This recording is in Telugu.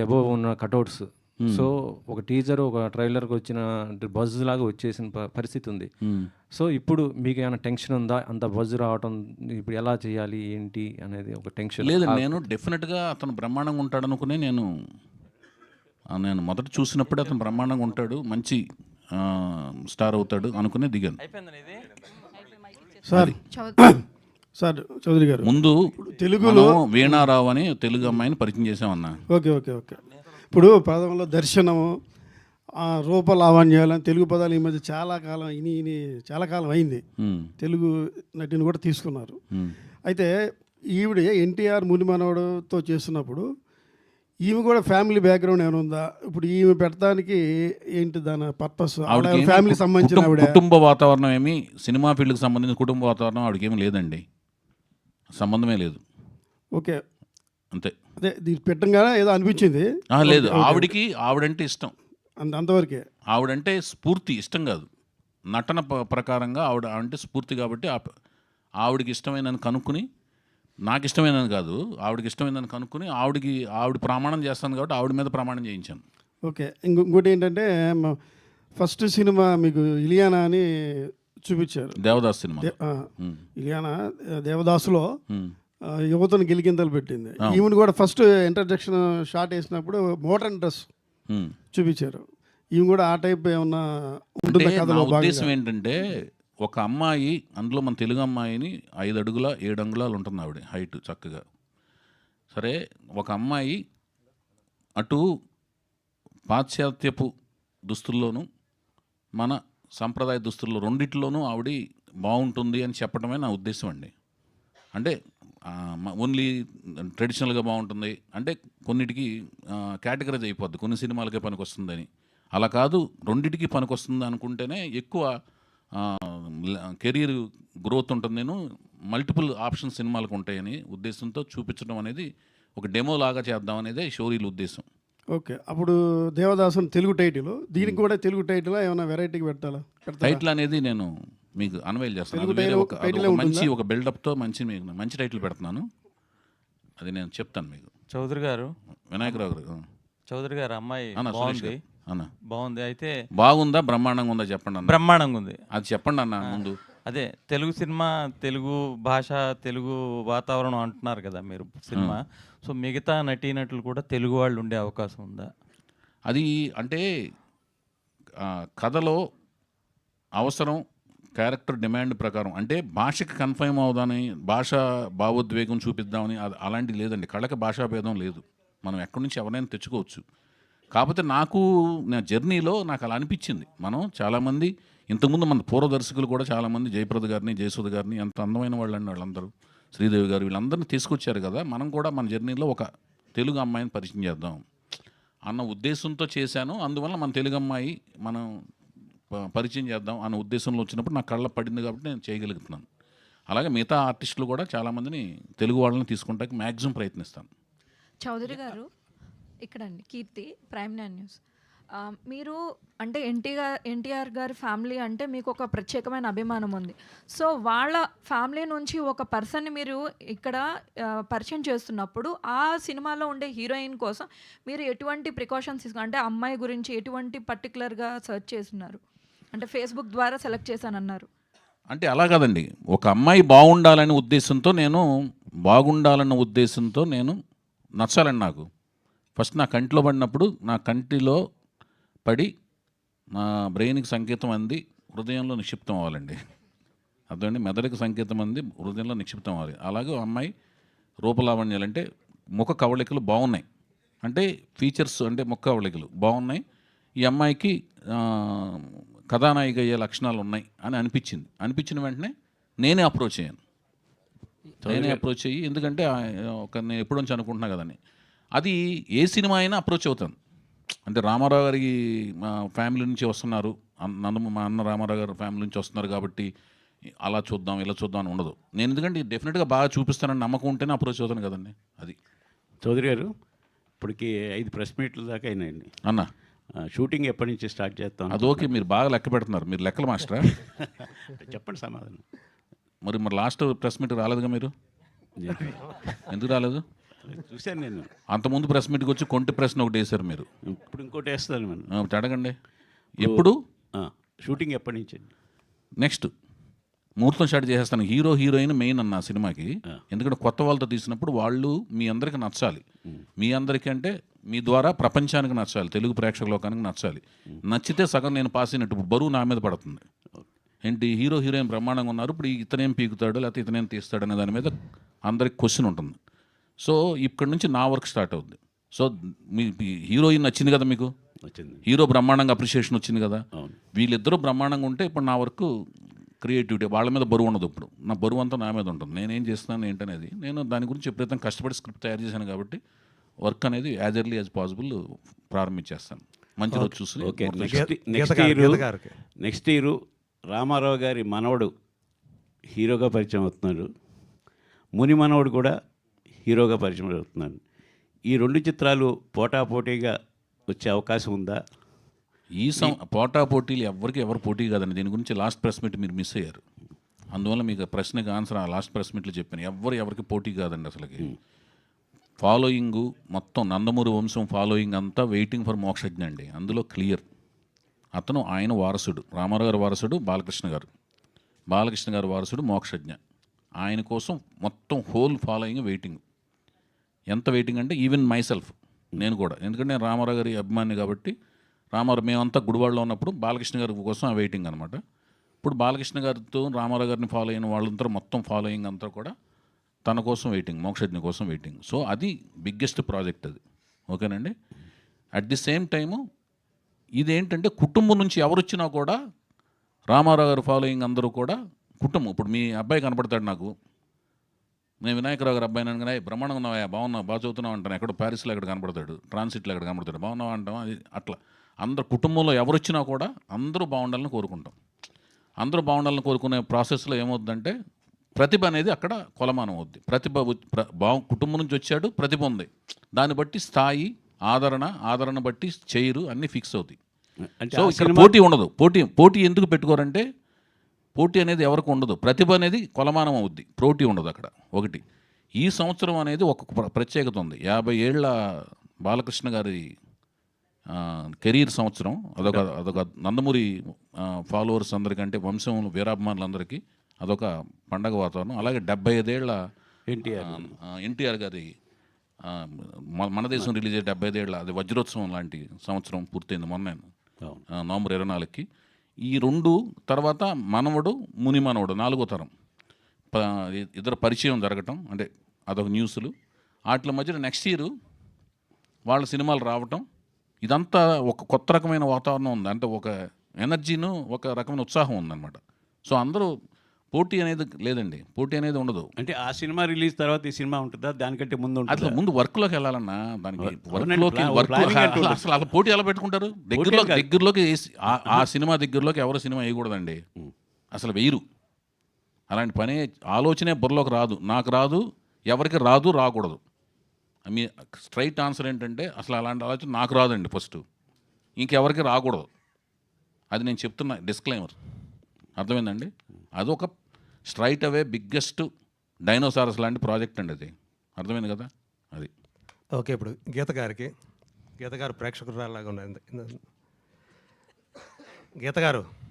అబోవ్ ఉన్న కటౌట్స్ సో ఒక టీజర్ ఒక ట్రైలర్కి వచ్చిన బజ్ లాగా వచ్చేసిన ప- పరిస్థితి ఉంది. సో ఇప్పుడు మీకు ఏమైనా టెన్షన్ ఉందా? అంత బజ్ రావటం ఇప్పుడు ఎలా చేయాలి? ఏంటి? అనేది ఒక టెన్షన్ లేదు నేను డెఫినెట్గా అతను బ్రహ్మాండంగా ఉంటాడు అనుకునే నేను నేను మొదట చూసినప్పుడే అతను బ్రహ్మాండంగా ఉంటాడు మంచి స్టార్ అవుతాడు అనుకునే దిగాను. సార్ సార్ చౌదరి గారు. ముందు తెలుగులో వీణారావు అని తెలుగు అమ్మాయిని పరిచయం చేసామన్నా ఓకే ఓకే ఓకే. ఇప్పుడు పదంలో దర్శనము ఆ, రూప లావణ్యాలు తెలుగు పదాలు ఈ మధ్య చాలా కాలం ఇని ఇని చాలా కాలం అయింది. తెలుగు నటిని కూడా తీసుకున్నారు. అయితే ఈవిడ ఎన్టీఆర్ ముని మనవడుతో చేస్తున్నప్పుడు ఈమె కూడా ఫ్యామిలీ బ్యాక్గ్రౌండ్ ఏమైనా ఉందా? ఇప్పుడు ఈమె పెట్టడానికి ఏంటి దాని పర్పస్? ఫ్యామిలీ సంబంధించిన కుటుంబ వాతావరణం ఏమి సినిమా ఫీల్డ్కి సంబంధించిన కుటుంబ వాతావరణం ఆవిడకి ఏమీ లేదండి. సంబంధమే లేదు. ఓకే. అంతే. అదే దీన్ని పెట్టంగానే ఏదో అనిపించింది. లేదు. ఆవిడికి ఆవిడంటే ఇష్టం. అంత అంతవరకే. ఆవిడంటే స్ఫూర్తి ఇష్టం కాదు. నటన ప్రకారంగా ఆవిడ అంటే స్ఫూర్తి కాబట్టి ఆ- ఆవిడకి ఇష్టమైనని కనుక్కుని నాకు ఇష్టమైనని కాదు ఆవిడకి ఇష్టమైనని కనుక్కుని ఆవిడకి ఆవిడ ప్రమాణం చేస్తాను కాబట్టి ఆవిడ మీద ప్రమాణం చేయించాను. ఓకే. ఇంకో- ఇంకోటి ఏంటంటే ఫస్ట్ సినిమా మీకు ఇలియానా అని చూపించారు. దేవదాస్ సినిమా. ఇలియానా దేవదాసులో యువతను గిలిగింతలు పెట్టింది. ఈమెను కూడా ఫస్ట్ ఇంట్రడక్షన్ షాట్ వేసినప్పుడు మోడర్న్ డ్రెస్. చూపించారు. ఈమె కూడా ఆ టైప్ ఏమన్నా ఉంటుందా కథలో ఉద్దేశం ఏంటంటే ఒక అమ్మాయి అందులో మన తెలుగు అమ్మాయిని ఐదు అడుగుల ఏడు అంగుళాలు ఉంటుంది ఆవిడ హైట్ చక్కగా. సరే ఒక అమ్మాయి అటు పాశ్చాత్యపు దుస్తుల్లోనూ మన సంప్రదాయ దుస్తుల్లో రెండిట్లోనూ ఆవిడ బాగుంటుంది అని చెప్పడమే నా ఉద్దేశం అండి. అంటే ఓన్లీ ట్రెడిషనల్గా బాగుంటుంది. అంటే కొన్నిటికి కేటగరైజ్ అయిపోద్ది. కొన్ని సినిమాలకే పనికొస్తుందని. అలా కాదు రెండిటికి పనికొస్తుంది అనుకుంటేనే ఎక్కువ కెరీర్ గ్రోత్ ఉంటుంది. నేను మల్టిపుల్ ఆప్షన్ సినిమాలకు ఉంటాయని ఉద్దేశంతో చూపించడం అనేది ఒక డెమో లాగా చేద్దాం అనేదే షోరీల ఉద్దేశం. ఓకే. అప్పుడు దేవదాసుని తెలుగు టైటిల్ దీనికి కూడా తెలుగు టైటిల్ ఏమైనా వెరైటీకి పెట్టాలా పెడతారా? టైటిల్ అనేది నేను మీకు అన్వైల్ చేస్తాను. వేరే ఒక? మంచి ఒక బిల్డప్తో మంచి మీకు మంచి టైటిల్ పెడుతున్నాను. అది నేను చెప్తాను మీకు. చౌదరి గారు. వినాయకరావు గారు. చౌదరి గారు అమ్మాయి బాగుంది. అన్న. బాగుంది. అయితే బాగుందా? బ్రహ్మాండంగా ఉందా? చెప్పండి అన్న. బ్రహ్మాండంగా ఉంది. అది చెప్పండి అన్న ముందు. అదే తెలుగు సినిమా తెలుగు భాష తెలుగు వాతావరణం అంటున్నారు కదా మీరు సినిమా. సో మిగతా నటీనటులు కూడా తెలుగు వాళ్ళు ఉండే అవకాశం ఉందా? అది అంటే కథలో అవసరం క్యారెక్టర్ డిమాండ్ ప్రకారం. అంటే భాషకి కన్ఫర్మ్ అవుదాని భాష భావోద్వేగం చూపిద్దామని అది అలాంటిది లేదండి. కళకి భాషా భేదం లేదు. మనం ఎక్కడి నుంచి ఎవరైనా తెచ్చుకోవచ్చు. కాకపోతే నాకు నా జర్నీలో నాకు అలా అనిపించింది. మనం చాలామంది ఇంతకుముందు మన పూర్వ దర్శకులు కూడా చాలామంది జయప్రద గారిని జయసుధ గారిని ఎంత అందమైన వాళ్ళు అండి వాళ్ళందరూ. శ్రీదేవి గారు వీళ్ళందరినీ తీసుకొచ్చారు కదా మనం కూడా మన జర్నీలో ఒక తెలుగు అమ్మాయిని పరిచయం చేద్దాం. అన్న ఉద్దేశంతో చేశాను అందువల్ల మన తెలుగు అమ్మాయి మనం ప- పరిచయం చేద్దాం అన్న ఉద్దేశంలో వచ్చినప్పుడు నా కళ్ళ పడింది కాబట్టి నేను చేయగలుగుతున్నాను. అలాగే మిగతా ఆర్టిస్టులు కూడా చాలామందిని తెలుగు వాళ్ళని తీసుకుంటానికి మ్యాక్సిమం ప్రయత్నిస్తాను. చౌదరి గారు ఇక్కడండి కీర్తి ప్రైమ్ న్యూస్. మీరు అంటే ఎన్టీఆర్ ఎన్టీఆర్ గారి ఫ్యామిలీ అంటే మీకు ఒక ప్రత్యేకమైన అభిమానం ఉంది. సో వాళ్ళ ఫ్యామిలీ నుంచి ఒక పర్సన్ని మీరు ఇక్కడ పరిచయం చేస్తున్నప్పుడు ఆ సినిమాలో ఉండే హీరోయిన్ కోసం మీరు ఎటువంటి ప్రికాషన్స్ తీసుకున్నారు అంటే అమ్మాయి గురించి ఎటువంటి పర్టికులర్గా సెర్చ్ చేస్తున్నారు? అంటే ఫేస్బుక్ ద్వారా సెలెక్ట్ చేశానన్నారు. అంటే అలా కాదండి. ఒక అమ్మాయి బాగుండాలనే ఉద్దేశంతో నేను బాగుండాలన్న ఉద్దేశంతో నేను నచ్చాలండి నాకు. ఫస్ట్ నా కంటిలో పడినప్పుడు నా కంటిలో పడి నా బ్రెయిన్కి సంకేతం అంది హృదయంలో నిక్షిప్తం అవ్వాలండి. అర్థమండి మెదడుకి సంకేతం అంది హృదయంలో నిక్షిప్తం అవ్వాలి. అలాగే అమ్మాయి రూపలావణ్యాలు అంటే ముఖ కవళికలు బాగున్నాయి అంటే ఫీచర్స్ అంటే ముఖ కవళికలు బాగున్నాయి ఈ అమ్మాయికి కథానాయిక అయ్యే లక్షణాలు ఉన్నాయి అని అనిపించింది. అనిపించిన వెంటనే నేనే అప్రోచ్ అయ్యాను. నేనే అప్రోచ్ అయ్యి ఎందుకంటే ఒక నేను ఎప్పటి నుంచి అనుకుంటున్నా కదని అది ఏ సినిమా అయినా అప్రోచ్ అవుతాను. అంటే రామారావు గారి మా ఫ్యామిలీ నుంచి వస్తున్నారు. నన్ను మా అన్న రామారావు గారి ఫ్యామిలీ నుంచి వస్తున్నారు కాబట్టి అలా చూద్దాం ఇలా చూద్దాం అని ఉండదు. నేను ఎందుకంటే డెఫినెట్గా బాగా చూపిస్తానని నమ్మకం ఉంటేనే అప్రోచ్ అవుతాను కదండి అది. చౌదరి గారు ఇప్పటికి ఐదు ప్రెస్ మీట్ల దాకా అయినాయండి. అన్న. షూటింగ్ ఎప్పటి నుంచి స్టార్ట్ చేస్తాం? అది ఓకే మీరు బాగా లెక్క పెడుతున్నారు. మీరు లెక్కల మాస్టరా? చెప్పండి సమాధానం. మరి మరి లాస్ట్ ప్రెస్ మీట్ రాలేదుగా మీరు? ఎందుకు రాలేదు? చూశాను నేను. అంతకుముందు ప్రెస్ మీట్కి వచ్చి కొంటి ప్రశ్న ఒకటి వేశారు మీరు. ఇప్పుడు ఇంకోటి వేస్తాను మనం ఆ, ఒకటి అడగండి ఎప్పుడు? ఆ, షూటింగ్ ఎప్పటి నుంచి అండి? నెక్స్ట్. ముహూర్తం స్టార్ట్ చేసేస్తాను. హీరో హీరోయిన్ మెయిన్ అన్న ఆ. సినిమాకి ఎందుకంటే కొత్త వాళ్ళతో తీసినప్పుడు వాళ్ళు మీ అందరికి నచ్చాలి. మీ అందరికీ అంటే మీ ద్వారా ప్రపంచానికి నచ్చాలి. తెలుగు ప్రేక్షక లోకానికి నచ్చాలి. నచ్చితే సగం నేను పాస్ అయినట్టు. బరువు నా మీద పడుతుంది. ఏంటి? హీరో హీరోయిన్ బ్రహ్మాండంగా ఉన్నారు. ఇప్పుడు ఇతనేం పీకుతాడు లేకపోతే ఇతనేం తీస్తాడు అనే దాని మీద అందరికి క్వశ్చన్ ఉంటుంది. సో ఇక్కడ నుంచి నా వర్క్ స్టార్ట్ అవుద్ది. సో మీ హీరోయిన్ నచ్చింది కదా మీకు? వచ్చింది హీరో బ్రహ్మాండంగా అప్రిషియేషన్ వచ్చింది కదా. వీళ్ళిద్దరూ బ్రహ్మాండంగా ఉంటే ఇప్పుడు నా వర్క్ క్రియేటివిటీ వాళ్ళ మీద బరువు ఉండదు ఇప్పుడు. నా బరువు అంతా నా మీద ఉంటుంది. నేనేం చేస్తున్నాను ఏంటనేది? నేను దాని గురించి ఎప్పుడైతే కష్టపడి స్క్రిప్ట్ తయారు చేశాను కాబట్టి వర్క్ అనేది యాజ్ ఎర్లీ యాజ్ పాసిబుల్ ప్రారంభించేస్తాను. మంచి రోజు చూసి okay. Next year. Next year Rama Rao గారి మనవడు హీరోగా పరిచయం అవుతున్నాడు. ముని మనవడు కూడా హీరోగా పరిచయం అవుతున్నాడు ఈ రెండు చిత్రాలు పోటాపోటీగా వచ్చే అవకాశం ఉందా? ఈ సం పోటా పోటీలు ఎవరికి ఎవరు పోటీ కాదండి. దీని గురించి లాస్ట్ ప్రెస్ మీట్ మీరు మిస్ అయ్యారు. అందువల్ల మీకు ప్రశ్నకి ఆన్సర్ ఆ లాస్ట్ ప్రెస్ మీట్లో చెప్పాను. ఎవరు ఎవరికి పోటీ కాదండి అసలుకి. ఫాలోయింగ్ మొత్తం నందమూరి వంశం ఫాలోయింగ్ అంతా వెయిటింగ్ ఫర్ మోక్షజ్ఞ అండి. అందులో క్లియర్ అతను ఆయన వారసుడు. రామారావు గారి వారసుడు బాలకృష్ణ గారు. బాలకృష్ణ గారి వారసుడు మోక్షజ్ఞ. ఆయన కోసం మొత్తం హోల్ ఫాలోయింగ్ వెయిటింగ్ ఎంత వెయిటింగ్ అంటే ఈవెన్ మై సెల్ఫ్ నేను కూడా. ఎందుకంటే నేను రామారావు గారి అభిమాని కాబట్టి రామారావు మేమంతా గుడివాడలో ఉన్నప్పుడు బాలకృష్ణ గారి కోసం ఆ వెయిటింగ్ అనమాట ఇప్పుడు బాలకృష్ణ గారితో రామారావు గారిని ఫాలో అయిన వాళ్ళంతా మొత్తం ఫాలోయింగ్ అంతా కూడా తన కోసం వెయిటింగ్ మోక్షజ్ఞ కోసం వెయిటింగ్ సో అది బిగ్గెస్ట్ ప్రాజెక్ట్ అది. ఓకేనండి? అట్ ది సేమ్ టైము ఇదేంటంటే కుటుంబం నుంచి ఎవరు వచ్చినా కూడా రామారావు గారి ఫాలోయింగ్ అందరూ కూడా కుటుంబం. ఇప్పుడు మీ అబ్బాయి కనపడతాడు నాకు. నేను వినాయకరావు గారు అబ్బాయి అనగానే బ్రహ్మాండంగా ఉన్నావా? బాగున్నావు? బాగా చదువుతున్నావు? అంటాను. ఎక్కడ ప్యారిస్లో ఎక్కడ కనపడతాడు ట్రాన్సిట్లో ఎక్కడ కనపడతాడు బాగున్నావా అంటాం అది అట్లా. అందరు కుటుంబంలో ఎవరు వచ్చినా కూడా అందరూ బాగుండాలని కోరుకుంటాం. అందరూ బాగుండాలని కోరుకునే ప్రాసెస్లో ఏమవుద్దంటే ప్రతిభ అనేది అక్కడ కొలమానం అవుద్ది. ప్రతిభ బా కుటుంబం నుంచి వచ్చాడు ప్రతిభ ఉంది. దాన్ని బట్టి స్థాయి ఆదరణ ఆదరణ బట్టి చైరు అన్నీ ఫిక్స్ అవుతాయి. సో ఇక్కడ పోటీ ఉండదు. పోటీ పోటీ ఎందుకు పెట్టుకోరంటే పోటీ అనేది ఎవరికి ఉండదు. ప్రతిభ అనేది కొలమానం అవుద్ది. పోటీ ఉండదు అక్కడ. ఒకటి. ఈ సంవత్సరం అనేది ఒక ప్ర- ప్రత్యేకత ఉంది. యాభై ఏళ్ళ బాలకృష్ణ గారి కెరీర్ సంవత్సరం. అదొక అదొక నందమూరి ఫాలోవర్స్ అందరికంటే వంశం వీరాభిమానులందరికీ అదొక పండగ వాతావరణం. అలాగే డెబ్బై ఐదేళ్ళ ఎన్టీఆర్ ఎన్టీఆర్ గారి మన దేశం రిలీజ్ అయ్యే డెబ్బై ఐదేళ్ళ అది వజ్రోత్సవం లాంటి సంవత్సరం పూర్తయింది మొన్న. నవంబర్ ఇరవై నాలుగుకి. ఈ రెండు తర్వాత మనవడు ముని మనవడు నాలుగో తరం. ప- ఇద్దరు పరిచయం జరగటం అంటే అదొక న్యూస్లు. వాటి మధ్యన నెక్స్ట్ ఇయర్ వాళ్ళ సినిమాలు రావటం. ఇదంతా ఒక కొత్త రకమైన వాతావరణం ఉంది. అంటే ఒక ఎనర్జీను ఒక రకమైన ఉత్సాహం ఉందన్నమాట. సో అందరూ పోటీ అనేది లేదండి. పోటీ అనేది ఉండదు. అంటే ఆ సినిమా రిలీజ్ తర్వాత ఈ సినిమా ఉంటుందా? దానికంటే ముందు అట్లా ముందు వర్క్లోకి వెళ్ళాలన్నా దానికి వర్క్లోకి వర్క్. అసలు అలా పోటీ ఎలా పెట్టుకుంటారు? దగ్గరలో. దగ్గరలోకి ఆ- ఆ సినిమా దగ్గరలోకి ఎవరు సినిమా వేయకూడదండి. అసలు వేయరు. అలాంటి పని ఆలోచనే బుర్రలోకి రాదు. నాకు రాదు ఎవరికి రాదు రాకూడదు. మీ స్ట్రైట్ ఆన్సర్ ఏంటంటే అసలు అలాంటి ఆలోచన నాకు రాదండి ఫస్ట్. ఇంకెవరికి రాకూడదు. అది నేను చెప్తున్నా డిస్క్లైమర్. అర్థమైందండి? అదొక స్ట్రైట్ అవే బిగ్గెస్ట్ డైనోసారస్ లాంటి ప్రాజెక్ట్ అండి అది. అర్థమైంది కదా? అది. ఓకే ఇప్పుడు గీత గారికి గీత గారు ప్రేక్షకురాలాగా ఉన్నది గీత గారు.